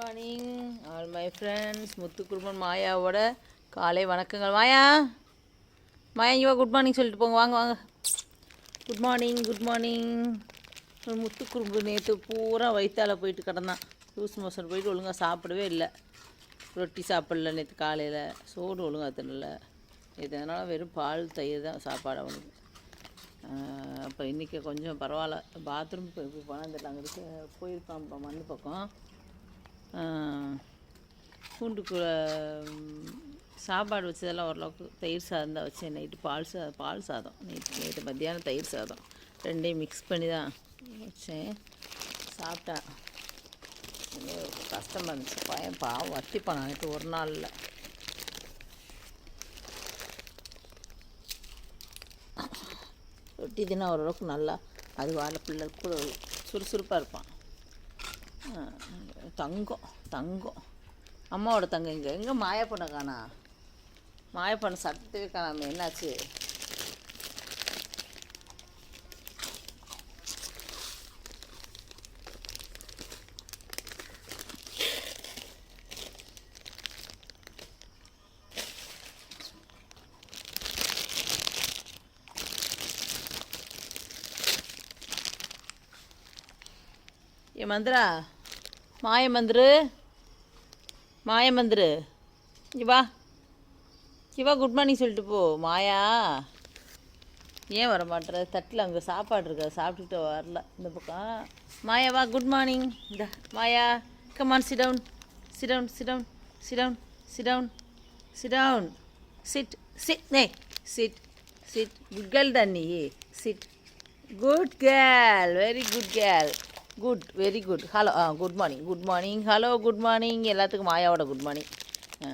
Morning all my friends முத்துக்குருமன் மாயாவோட காலை வணக்கங்கள். மாயா? மாயா இங்கே குட் மார்னிங் சொல்லிட்டு போங்க. வாங்க வாங்க. Good morning good morning Muthukurumbu நேற்று பூரா வயிற்றால் போயிட்டு கிடந்தான். லூஸ் மோசன் போயிட்டு ஒழுங்காக சாப்பிடவே இல்லை. ரொட்டி சாப்பிடல நேற்று காலையில். சோறு ஒழுங்காக தின்னல. இதனால் வெறும் பால் தயிர் தான் சாப்பாடு அவனுக்கு. அப்போ இன்றைக்கி கொஞ்சம் பரவாயில்ல. பாத்ரூம் போய் போனால் தெரியல. அங்கே இருக்க போயிருக்கான் இப்போ மண் பக்கம். பூண்டுக்குள்ள சாப்பாடு வச்சதெல்லாம் ஓரளவுக்கு தயிர் சாதம் தான் வச்சேன். நைட்டு பால் சா பால் சாதம். நைட்டு நைட்டு மத்தியானம் தயிர் சாதம். ரெண்டையும் மிக்ஸ் பண்ணி தான் வச்சேன். சாப்பிட்டேன் கஷ்டமாக இருந்துச்சு. பையன் பாவம் வத்திப்பான் நைட்டு ஒரு நாளில். ரொட்டி தினா ஓரளவுக்கு நல்லா அது வாழை பிள்ளை கூட சுறுசுறுப்பாக இருப்பான். தங்கம் தங்கம். அம்மாவோட தங்கம் இங்கே. எங்கே மாயப்பண்ணை காணா? மாயப்பண்ணை சட்டவே காணாமல் என்னாச்சு? ஏ மந்திரா? மாயமந்திரு. மாயமந்திரு. மாய மந்திரு வா வா குட் மார்னிங் சொல்லிட்டு போ மாயா. ஏன் வர மாட்டேற தட்டில் அங்கே சாப்பாடு இருக்கா சாப்பிட்டுட்டு வரல இந்த பக்கம். மாயா வா குட் மார்னிங் இந்த Maya come on sit down sit down sit down sit down sit down sit down sit sit நே சிட் சிட் குட் கேர்ள் தான் நீ. Sit good girl very good girl good very good hello ah good morning good morning hello good morning எல்லாத்துக்கும் மாயாவோட good morning ஆ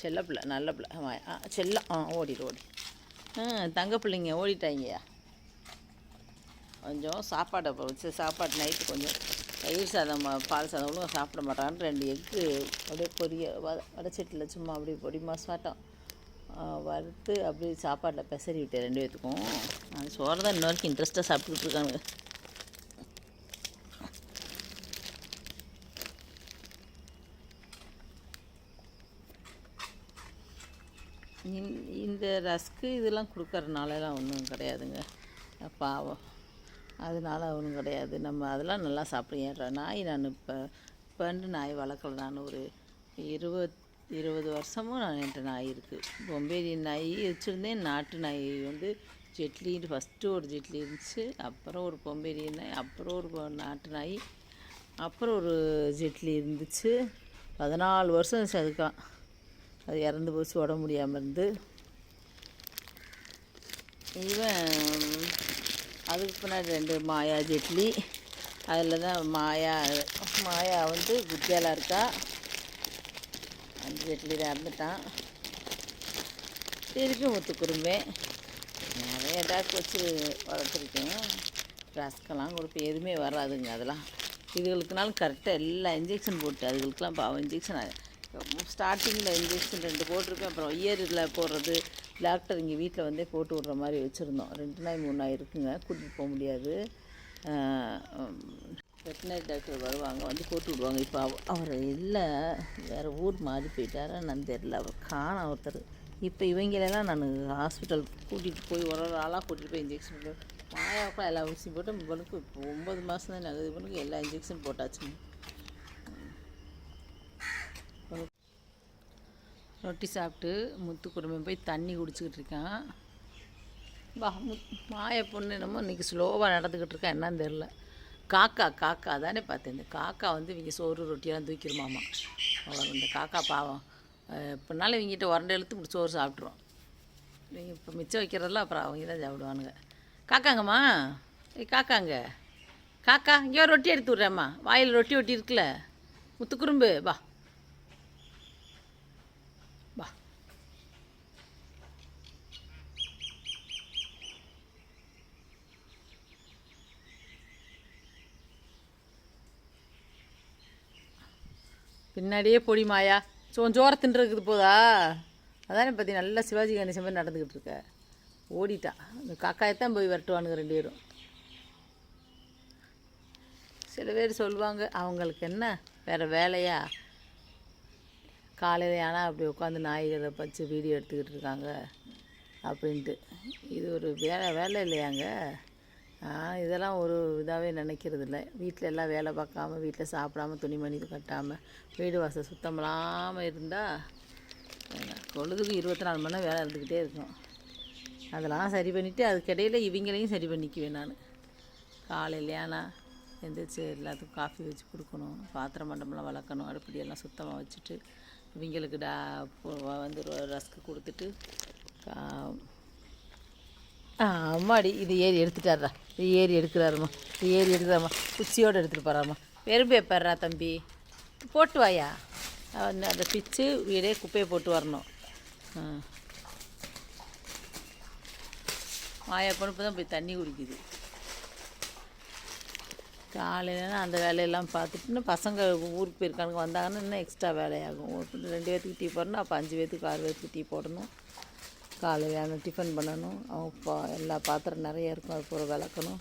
செல்ல பிள்ளை நல்ல பிள்ளை. மாயா ஆ செல்லம் ஆ ஓடிடு ஓடி ஆ தங்க பிள்ளைங்க ஓடிட்டாங்கயா கொஞ்சம் சாப்பாடை வச்சு சாப்பாடு நைட்டு கொஞ்சம் தயிர் சாதம் பால் சாதம் ஒழுங்காக சாப்பிட மாட்டான்னு ரெண்டு எக்கு அப்படியே பொரிய வ வடச்சட்டியில் சும்மா அப்படியே பொடி மாசாட்டம் வறுத்து அப்படியே சாப்பாட்டில் பெசரி விட்டேன் ரெண்டு பேத்துக்கும். அது சோறு தான் இன்ன வரைக்கும் இன்ட்ரெஸ்ட்டாக சாப்பிட்டுட்டு இருக்காங்க இந்த- இந்த ரஸ்க்கு இதெல்லாம் கொடுக்கறனாலலாம் ஒன்றும் கிடையாதுங்க. பாவம். அதனால ஒன்றும் கிடையாது. நம்ம அதெல்லாம் நல்லா சாப்பிடுங்க. நாய் நான் இப்போ பண்டு நாய் வளர்க்கல. நான் ஒரு இருபத் இருபது வருஷமும் நான் என்கிட்ட நாய் இருக்குது பொம்பேரி நாய் வச்சுருந்தேன். நாட்டு நாய் வந்து ஜெட்லின்னு ஃபஸ்ட்டு ஒரு ஜெட்லி இருந்துச்சு. அப்புறம் ஒரு பொம்பேரி நாய் அப்புறம் ஒரு நாட்டு நாய் அப்புறம் ஒரு ஜெட்லி இருந்துச்சு. பதினாலு வருஷம் இருந்துச்சு அதுக்கான் அது இறந்து போச்சு உடம்பு முடியாமல் இருந்து. இவன் அதுக்கு பின்னாடி ரெண்டு மாயா ஜெட்லி. அதில் தான் மாயா மாயா வந்து குட்டியாலாக இருக்கா? அந்த ஜெட்லி தான் இறந்துட்டான். திருப்பி முத்துக்குருமே நிறைய டாக் வச்சு வளர்த்துருக்கேன். ரஸ்கெல்லாம் கொடுப்பேன். எதுவுமே வராதுங்க அதெல்லாம். இதுகளுக்குனாலும் கரெக்டாக எல்லா இன்ஜெக்ஷன் போட்டு அதுகளுக்கெல்லாம் பாவம். இன்ஜெக்ஷன் ஸ்டார்டிங்கில் இன்ஜெக்ஷன் ரெண்டு போட்டிருக்கேன். அப்புறம் இயரில் போடுறது டாக்டர் இங்கே வீட்டில் வந்தே போட்டு விட்ற மாதிரி வச்சுருந்தோம். ரெண்டு நாய் மூணு நாய் இருக்குங்க. கூட்டிகிட்டு போக முடியாது. வெட்டினரி டாக்டர் வருவாங்க வந்து போட்டு விடுவாங்க. இப்போ அவ அவர் இல்லை வேறு ஊர் மாறி போயிட்டாரா நான் தெரில அவர் காணும் ஒருத்தர். இப்போ இவங்களெல்லாம் நான் ஹாஸ்பிட்டல் கூட்டிகிட்டு போய் ஒரு ஒரு ஆளாக கூட்டிகிட்டு போய் இன்ஜெக்ஷன் போட்டு மாயாவுக்கும் எல்லா ஊசியும் போட்டு இவனுக்கு இப்போ ஒம்பது மாதம் தான் நகது இவனுக்கு எல்லா இன்ஜெக்ஷன் போட்டாச்சுங்க. ரொட்டி சாப்பிட்டு முத்து குடும்பம் போய் தண்ணி குடிச்சிக்கிட்டு இருக்கான். பா முத் மாய பொண்ணு என்னமோ இன்றைக்கி ஸ்லோவாக நடந்துக்கிட்டு இருக்கா என்னன்னு தெரில காக்கா காக்கா தானே பார்த்தேன். இந்த காக்கா வந்து இவங்க சோறு ரொட்டியெல்லாம் தூக்கிடுமாமா. அவ்வளோ இந்த காக்கா பாவம். எப்படினாலும் இவங்ககிட்ட உரண்டை இழுத்து இப்படி சோறு சாப்பிட்ருவோம் இவங்க இப்போ மிச்சம் வைக்கிறதெல்லாம் அப்புறம் அவங்க தான் சாப்பிடுவானுங்க. காக்காங்கம்மா. ஏய் காக்காங்க. காக்கா இங்கே ரொட்டி எடுத்து விட்றேம்மா. வாயில் ரொட்டி ஒட்டி இருக்குல்ல. முத்துக்குறும்பு வா. பின்னாடியே பொடி மாயா. சோ சோற தின்றுருக்குது போதா? அதானே பற்றி நல்லா சிவாஜி கணேசன் மாதிரி நடந்துக்கிட்டு இருக்க. ஓடிட்டா. இந்த காக்காயத்தான் போய் விரட்டுவானுங்க ரெண்டு பேரும். சில பேர் சொல்லுவாங்க அவங்களுக்கு என்ன? வேறு வேலையா? காலையில் ஆனால் அப்படி உட்காந்து நாய்களை பச்சு வீடியோ எடுத்துக்கிட்டு இருக்காங்க. அப்படின்ட்டு. இது ஒரு வேலை வேலை இல்லையாங்க? இதெல்லாம் ஒரு இதாகவே நினைக்கிறது இல்லை வீட்டில் எல்லாம் வேலை பார்க்காம வீட்டில் சாப்பிடாம துணிமணி கட்டாமல் வீடு வாசல் சுத்தம் இல்லாமல் இருந்தால் பொழுதுக்கு இருபத்தி நாலு மணி நேரம் வேலை இருந்துக்கிட்டே இருக்கும். அதெல்லாம் சரி பண்ணிவிட்டு அதுக்கிடையில் இவங்களையும் சரி பண்ணிக்குவேன் நான். காலையிலையானா எந்திரிச்சு எல்லாத்துக்கும் காஃபி வச்சு கொடுக்கணும். பாத்திரம் மண்டபம்லாம் வளர்க்கணும். அடுப்படியெல்லாம் சுத்தமாக வச்சுட்டு இவங்களுக்கு டா வந்து ரஸ்க்கு கொடுத்துட்டு கா- அம்மாடி இது ஏறி எடுத்துட்டாரா இது ஏறி எடுக்கிறாருமா. இது ஏறி எடுக்கிறாருமா. குச்சியோடு எடுத்துகிட்டு போகிறாம்மா வெறும் பேப்பர்ரா தம்பி. போட்டு வாயா. அவன் அதை பிச்சு வீடே குப்பையை போட்டு வரணும். மாயா பொண்ணு தான் போய் தண்ணி குடிக்குது. காலையிலனா அந்த வேலையெல்லாம் பார்த்துட்டு இன்னும் பசங்க ஊருக்கு போயிருக்கானுங்க. வந்தாங்கன்னா இன்னும் எக்ஸ்ட்ரா வேலையாகும். ரெண்டு பேர்த்துக்கு டீ போடணும். அப்போ அஞ்சு பேர்த்துக்கு ஆறு பேர்த்துக்கு டீ போடணும். காலையில் டிஃபன் பண்ணணும். அவங்க பா- எல்லா பாத்திரம் நிறைய இருக்கும் அது பூரா விளக்கணும்.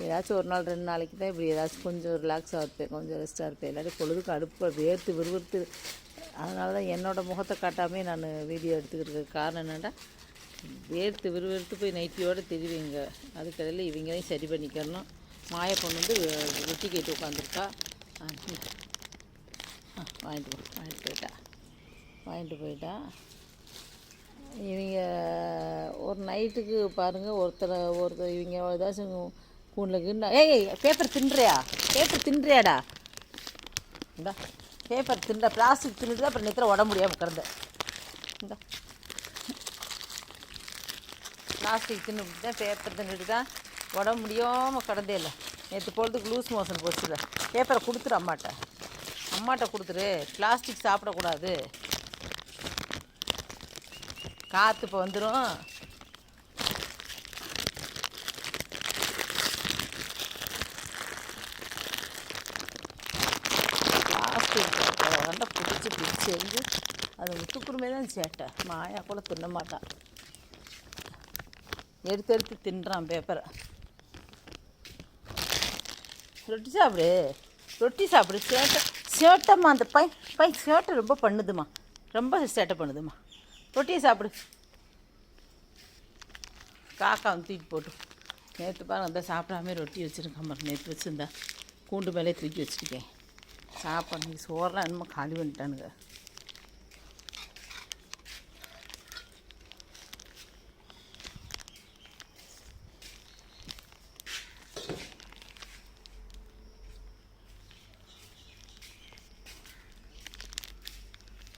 ஏதாச்சும் ஒரு நாள் ரெண்டு நாளைக்கு தான் இப்படி ஏதாச்சும் கொஞ்சம் ரிலாக்ஸாக இருப்பேன் கொஞ்சம் ரெஸ்ட்டாக இருப்பேன். இல்லாட்டி பொழுதுக்கு அடுப்பு வேர்த்து விறுவிறுத்து அதனால தான் என்னோடய முகத்தை காட்டாமே நான் வீடியோ எடுத்துக்கிட்டு காரணம் என்னென்னா வேர்த்து விறுவிறுத்து போய் நைட்டியோடு திருவிங்க. அதுக்கடையில் இவங்களையும் சரி பண்ணிக்கணும். மாய பொண்ணு வந்து ரொட்டி கேட்டு உட்காந்துருக்கா. ஆ, ஆ, வாங்கிட்டு போ வாங்கிட்டு போயிட்டா. வாங்கிட்டு போயிட்டா. இவங்க ஒரு நைட்டுக்கு பாருங்கள் ஒருத்தரை ஒருத்தர் இவங்க ஏதாச்சும் கூண்டில் கிண்ண ஏய் பேப்பர் தின்றியா? பேப்பர் தின்றியாடா? இந்தா பேப்பர் தின்ற பிளாஸ்டிக் தின்னுட்டு தான் அப்புறம் நேற்று உடம்பு முடியாமல் கிடந்த இந்தா. பிளாஸ்டிக் தின்னுட்டு தான் பேப்பர் தின்னுட்டு தான் உடம்பு முடியாமல் கிடந்தே இல்லை. நேற்று பொழுதுக்கு லூஸ் மோஷன் போச்சுல. பேப்பரை கொடுத்துரு அம்மாட்ட. அம்மாட்ட கொடுத்துரு பிளாஸ்டிக் சாப்பிடக்கூடாது. காற்று இப்போ வந்துடும் பிளாஸ்டிக் பிடிச்சி பிடிச்சி எரிஞ்சு அது முத்துக்குருமே தான் சேட்டை. மாயா கூட தின்ன மாட்டான். எடுத்து எடுத்து தின்றான் பேப்பரை ரொட்டி சாப்பிடு. ரொட்டி சாப்பிடு. சேட்டை சேட்டைம்மா அந்த பை பை சேட்டை ரொம்ப பண்ணுதுமா ரொம்ப சேட்டை பண்ணுதுமா ரொட்டியை சாப்பிடு. காக்கா வந்து தூக்கி போட்டு. நேற்று பாரு அந்த சாப்பிடாம ரொட்டி வச்சுருக்கேன் பாரு. நேற்று வச்சுருந்தா கூண்டு மேலே தூக்கி வச்சுருக்கேன் சாப்பாடு சோறெலாம் என்னமோ காலி பண்ணிட்டானுங்க.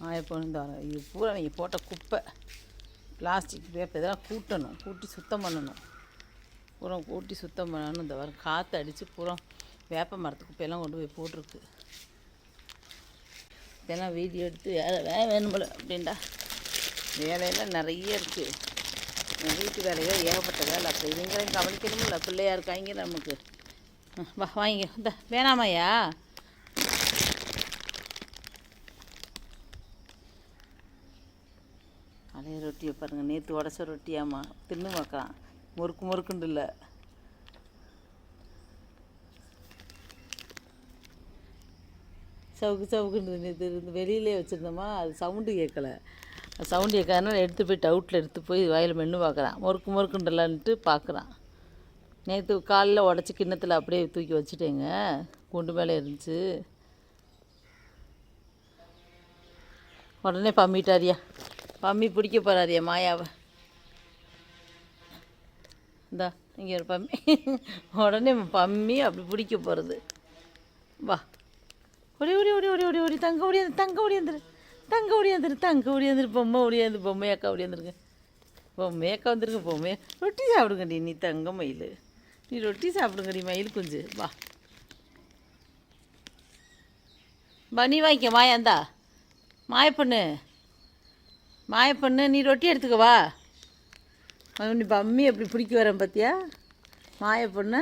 ஆயப்போ இந்த இது பூரா நீங்கள் போட்ட குப்பை. பிளாஸ்டிக் பேப்பர் இதெல்லாம் கூட்டணும். கூட்டி சுத்தம் பண்ணணும். பூரா கூட்டி சுத்தம் பண்ணணும். இந்த வர காற்று அடித்து பூரா வேப்ப மரத்து குப்பையெல்லாம் கொண்டு போய் போட்டிருக்கு. இதெல்லாம் வீடியோ எடுத்து வேலை வேலை வேணும் போல அப்படின்டா. வேலையெல்லாம் நிறைய இருக்குது வீட்டு வேலையோ ஏகப்பட்ட வேலை. அப்போ இவங்களையும் கவனிக்கணும்ல பிள்ளையா இருக்காங்க நமக்கு. வா வாங்கிங்க இந்த வேணாமாய்யா? பழைய ரொட்டியை பாருங்கள் நேற்று உடச்ச ரொட்டியாம்மா. தின்னு பார்க்கலாம் முறுக்கு முறுக்குண்டு இல்லை. சவுக்கு சவுக்குண்டு நேற்று இருந்து வெளியிலே வச்சுருந்தோமா அது சவுண்டு கேட்கல. சவுண்டு கேட்காதனால எடுத்து போய் டவுட்டில் எடுத்து போய் வயலில் மென்று பார்க்குறான். முறுக்கு முறுக்குண்டலான்ட்டு பார்க்குறான். நேற்று காலில் உடச்சி கிண்ணத்தில் அப்படியே தூக்கி வச்சுட்டேங்க. குண்டு மேலே இருந்துச்சு. உடனே பம்மிட்டாரியா பம்மி பிடிக்க போகிறாரியா மாயாவை. இந்தா இங்கே ஒரு பம்மி. உடனே பம்மி அப்படி பிடிக்க போகிறது வா. ஓடி ஒடி ஓடி ஒடி ஓடி ஓடி தங்க ஒடியாந்து தங்க ஒடியாந்துரு தங்க ஒடியாந்துரு தங்க ஒடியாந்துரு பொம்மை ஒடியாந்து பொம்மை அக்கா ஓடியாந்துருங்க பொம்மை அக்கா வந்துருங்க பொம்மை. ரொட்டி சாப்பிடுங்கடி நீ தங்க மயில். நீ ரொட்டி சாப்பிடுங்கடி மயில் குஞ்சு. வா. வா நீ வாங்கிக்க மாயாந்தா மாயப்பண்ணு. மாயப்பண்ணு நீ ரொட்டி எடுத்துக்கவா நீ பம்மி எப்படி பிடிக்க வரேன் பார்த்தியா மாயப்பண்ணு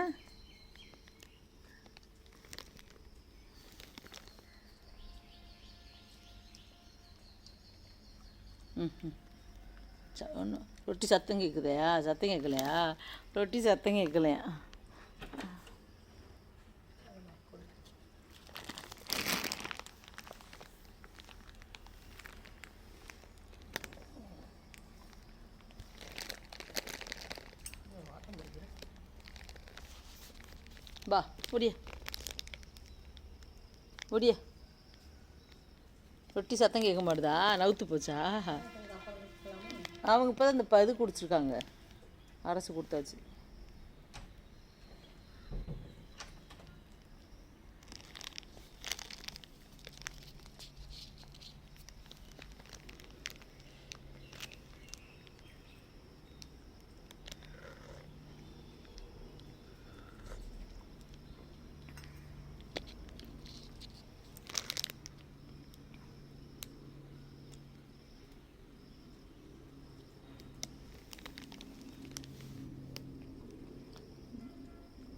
ம் ஒன்றும் ரொட்டி சத்தம் கேட்குதையா சத்தம் கேட்கலையா ரொட்டி சத்தம் கேட்கலையா பா ஒடிய ஒடிய ரொட்டி சத்தம் கேட்க மாட்டுதா? நவுத்து போச்சா? அவங்க இப்போ தான் இந்த ப- இது குடிச்சிருக்காங்க. அரசு கொடுத்தாச்சு.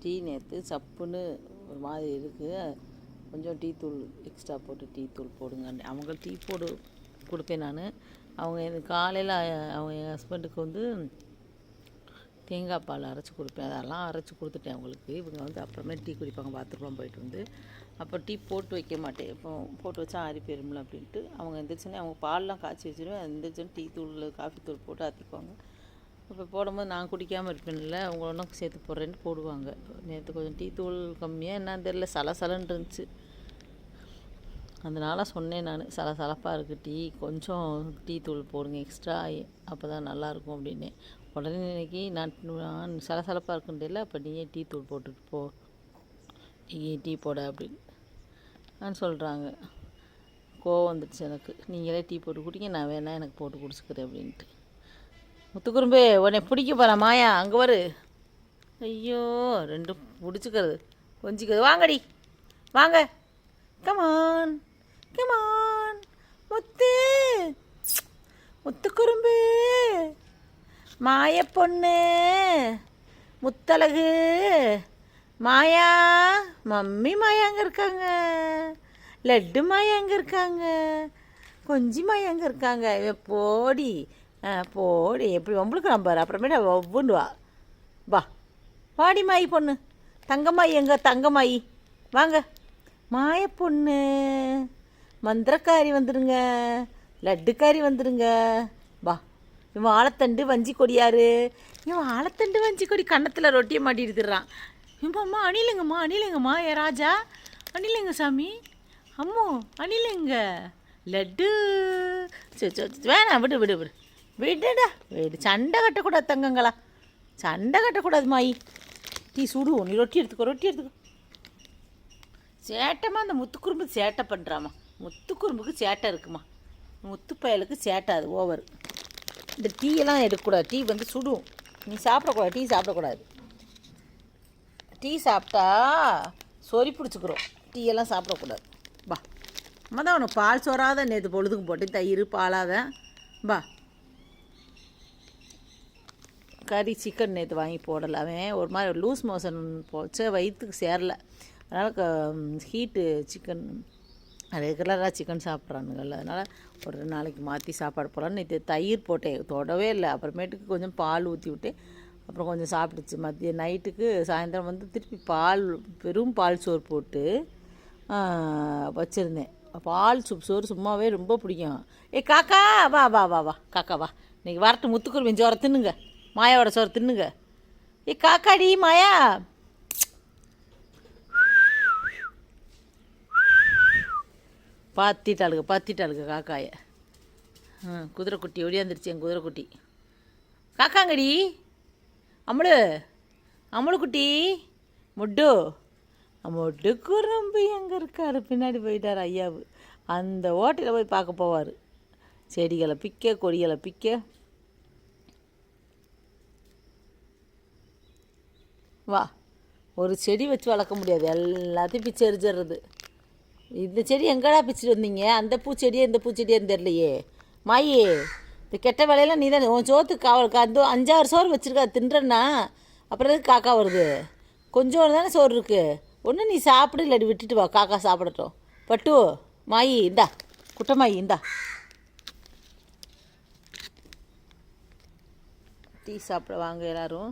டீ நேற்று சப்புன்னு ஒரு மாதிரி இருக்குது கொஞ்சம் டீ தூள் எக்ஸ்ட்ரா போட்டு டீ தூள் போடுங்க. அவங்க டீ போடு கொடுப்பேன் நான். அவங்க எனக்கு காலையில் அவங்க என் ஹஸ்பண்டுக்கு வந்து தேங்காய் பால் அரைச்சி கொடுப்பேன். அதெல்லாம் அரைச்சி கொடுத்துட்டேன் அவங்களுக்கு. இவங்க வந்து அப்புறமே டீ குடிப்பாங்க பாத்ரூம்லாம் போயிட்டு வந்து. அப்போ டீ போட்டு வைக்க மாட்டேன். இப்போ போட்டு வச்சா ஆறி போயிரும்ல அப்படின்ட்டு. அவங்க எந்திரிச்சோன்னே அவங்க பால்லாம் காய்ச்சி வச்சிருவேன். எந்திரிச்சோன்னே டீ தூள் காஃபி தூள் போட்டு ஆற்றிக்குவாங்க இப்போ போடும்போது நான் குடிக்காமல் இருப்பேன்ல அவங்க ஒன்றும் சேர்த்து போடுறேன்னு போடுவாங்க. நேற்று கொஞ்சம் டீ தூள் கம்மியாக என்னன்னு தெரில சலசலன்னு இருந்துச்சு. அதனால் சொன்னேன் நான் சலசலப்பாக இருக்குது டீ கொஞ்சம் டீ தூள் போடுங்க எக்ஸ்ட்ரா அப்போ தான் நல்லாயிருக்கும் அப்படின்னே. உடனே இன்னைக்கு நான் நான் சலசலப்பாக இருக்குன்றதில்ல அப்போ நீயே டீ தூள் போட்டுட்டு போ நீ டீ போட அப்படின்னு நான் சொல்கிறாங்க கோவம் வந்துடுச்சு எனக்கு. நீங்களே டீ போட்டு குடிங்க நான் வேணால் எனக்கு போட்டு குடிச்சுக்கிறேன் அப்படின்ட்டு. முத்துக்குறும்பே உன்னை பிடிக்க போகிறேன் மாயா அங்கே வரு. ஐயோ ரெண்டும் பிடிச்சிக்கிறது. கொஞ்சிக்கிறது. வாங்கடி. வாங்க. Come on come on Muthu. Muthukurumbu. மாய பொண்ணு. முத்தழகு. மாயா. மம்மி மாயா அங்கே இருக்காங்க. லட்டு மாயா அங்கே இருக்காங்க. கொஞ்சி மாயா அங்கே இருக்காங்க. போடி. போடி எப்படி வம்பளுக்கு பாரு. அப்புறமேட்டு ஒவ்வொன்று வா வா. வாடி மாயி பொண்ணு. தங்கம்மாயி எங்க? தங்கம்மாயி. வாங்க. மாய பொண்ணு. மந்திரக்காரி வந்துடுங்க லட்டுக்காரி வந்துடுங்க வா. இவன் ஆழத்தண்டு வஞ்சி கொடியாரு. இவன் ஆழத்தண்டு வஞ்சி கொடி கன்னத்தில் ரொட்டியை மாட்டிடுறான் இம்மாம்மா அணிலுங்கம்மா அணிலுங்கம்மா ஏ ராஜா. அணிலுங்க சாமி. அம்மோ அணிலுங்க. லட்டு. சரி சரி சரி, வேணாம் விடு விடு விடு. விடுடா விடு சண்டை கட்டக்கூடாது தங்கங்களா சண்டை கட்டக்கூடாது மாயி டீ சுடுவோம் நீ ரொட்டி எடுத்துக்கோ ரொட்டி எடுத்துக்கோ சேட்டைமா அந்த முத்துக்குறும்பு சேட்டை பண்ணுறாம்மா முத்துக்குறும்புக்கு சேட்டை இருக்குமா முத்து பயலுக்கு சேட்டை அது ஓவர் இந்த டீயெல்லாம் எடுக்கக்கூடாது டீ வந்து சுடும் நீ சாப்பிடக்கூடாது டீ சாப்பிடக்கூடாது டீ சாப்பிட்டா சொறி பிடிச்சிக்கிறோம் டீயெல்லாம் சாப்பிடக்கூடாது பா அம்மா தான் உனக்கு பால் சோறாத நேற்று பொழுதுக்கு போட்டு தயிர் பாலாத பா கறி சிக்கன் நேற்று வாங்கி போடலை. அவன் ஒரு மாதிரி லூஸ் மோஷன் போச்சு. வயிற்றுக்கு சேரல. அதனால் க ஹீட்டு சிக்கன் ரெகுலராக சிக்கன் சாப்பிட்றானுங்கல்ல. அதனால் ஒரு ரெண்டு நாளைக்கு மாற்றி சாப்பாடு போடலான்னு நேற்று தயிர் போட்டேன். தொடவே இல்லை. அப்புறமேட்டுக்கு கொஞ்சம் பால் ஊற்றி விட்டு அப்புறம் கொஞ்சம் சாப்பிட்டுச்சு. மதிய நைட்டுக்கு சாயந்தரம் வந்து திருப்பி பால் பெரும் பால் சோறு போட்டு வச்சுருந்தேன். பால் சூப் சோறு சும்மாவே ரொம்ப பிடிக்கும். ஏ காக்கா வா வா வா வா. காக்கா வா. இன்னைக்கு வரட்டு முத்துக்குருவின் ஜோரத்துனுங்க மாயாவோட சோறு தின்னுங்க. ஏ காக்காடி மாயா. பாத்திட்டாளுங்க பாத்திட்டாளுங்க காக்காய. ம் குதிரைக்குட்டி ஒடியாந்துருச்சு என் குதிரைக்குட்டி. காக்காங்கடி. அம்மளு அம்மளுக்குட்டி முட்டு. முட்டு குரம்பு எங்கே இருக்காரு? பின்னாடி போயிட்டார் ஐயாவு. அந்த ஓட்டையில் போய் பார்க்க போவார். செடிகளை பிக்க கொடிகளை பிக்க. வா. ஒரு செடி வச்சு வளர்க்க முடியாது. எல்லாத்தையும் பிச்சை எரிஞ்சிடுறது. இந்த செடி எங்கடா பிச்சுட்டு வந்தீங்க? அந்த பூச்செடியே இந்த பூச்செடியேன்னு தெரியலையே. மாயி இந்த கெட்ட வேலையெல்லாம் நீ தானே உன் சோத்துக்கு காவல் அந்த அஞ்சாறு சோறு வச்சுருக்கா தின்றன்னா. அப்புறம் எதுக்கு காக்கா வருது? கொஞ்சோண்டு தானே சோறு இருக்குது ஒன்று நீ சாப்பிடு இல்லாட்டி விட்டுட்டு வா. காக்கா சாப்பிடட்டும். பட்டு மாயி இந்தா. குட்டமாயி இந்தா. டீ சாப்பிட வாங்க எல்லாரும்.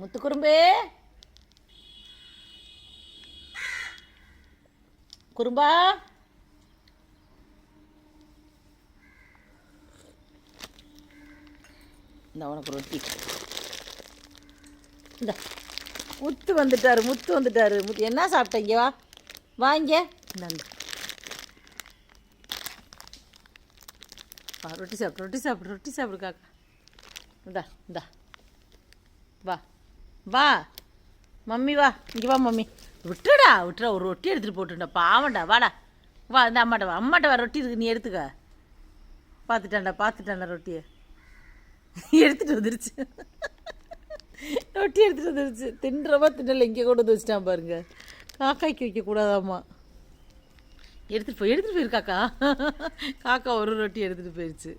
முத்துக்குறும்பு. குறும்பா. இந்த உனக்கு ரொட்டி இந்த. முத்து வந்துட்டாரு முத்து வந்துட்டாரு. முத்து என்ன சாப்பிட்டீங்க வா. வாங்க இந்த ரொட்டி சாப்பிடு ரொட்டி சாப்பிடு ரொட்டி சாப்பிடு காக்கா. இந்தா இந்தா. வா. வா. மம்மி வா. இங்கே வா மம்மி. விட்டுடா விட்டுடா ஒரு ரொட்டி எடுத்துகிட்டு போட்டுடா பாவண்டா வாடா. வா இந்த அம்மாட்ட வா. அம்மாட்ட வா ரொட்டி இருக்கு நீ எடுத்துக்க. பார்த்துட்டான்டா பார்த்துட்டாண்டா ரொட்டியை எடுத்துகிட்டு வந்துருச்சு. ரொட்டி எடுத்துகிட்டு வந்துருச்சு. தின்றவா தின்னல இங்கே கொண்டு வந்து வச்சுட்டான் பாருங்க. காக்காய்க்கு வைக்கக்கூடாதாம்மா. எடுத்துகிட்டு போய் எடுத்துகிட்டு போயிருக்காக்கா. காக்கா ஒரு ரொட்டி எடுத்துகிட்டு போயிடுச்சு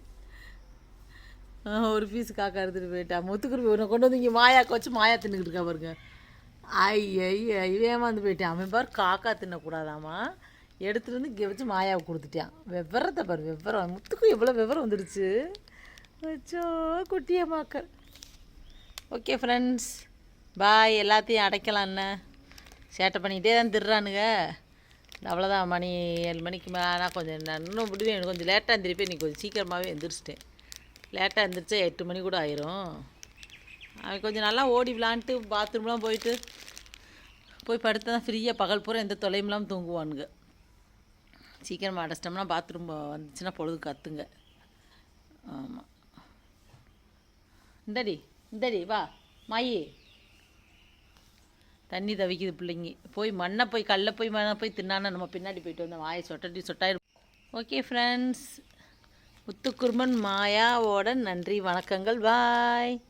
ஒரு பீஸ் காக்கா எடுத்துகிட்டு போயிட்டா. முத்துக்குருவி உன்னை கொண்டு வந்து இங்கே மாயாக்க வச்சு மாயா தின்னுக்கிட்டு இருக்கா பாருங்க. ஐய ஏமாந்து வந்து போயிட்டான். அவன் பாரு காக்கா தின்னக்கூடாதாம்மா எடுத்துகிட்டு வந்து இங்கே வச்சு மாயாவை கொடுத்துட்டான். விவரத்தை பாரு விவரம். முத்துக்கு எவ்வளோ விவரம் வந்துடுச்சு வச்சோ குட்டியம்மாக்கள் ஓகே ஃப்ரெண்ட்ஸ் பாய் எல்லாத்தையும் அடைக்கலாம் என்ன சேட்டை பண்ணிக்கிட்டே தான் திருறானுங்க. அவ்வளோதான் மணி ஏழு மணிக்கு மேலே கொஞ்சம் நான் இன்னும் விடுவேன். எனக்கு கொஞ்சம் லேட்டாக திருப்பி நீ கொஞ்சம் சீக்கிரமாகவே எந்திரிச்சிட்டேன். லேட்டாக இருந்துருச்சு எட்டு மணி கூட ஆயிரும். அவன் கொஞ்சம் நல்லா ஓடி விளாண்ட்டு பாத்ரூம்லாம் போயிட்டு போய் படுத்து தான் ஃப்ரீயாக பகல் பூரா எந்த தொலையும் இல்லாமல் தூங்குவானுங்க. சீக்கிரமாக அடைச்சிட்டோம்னா பாத்ரூம் வந்துச்சுன்னா பொழுது கற்றுங்க ஆமாம் இந்தடி இந்தடி வா மாயி. தண்ணி தவிக்குது பிள்ளைங்க. போய் மண்ணை போய் கல்லை போய் மண்ணை போய் தின்னானா நம்ம பின்னாடி போயிட்டு வந்தோம். வாயை சொட்டடி சொட்டாயிரும். ஓகே ஃப்ரெண்ட்ஸ் முத்துக்குருமன் மாயாவோட நன்றி வணக்கங்கள் பாய்.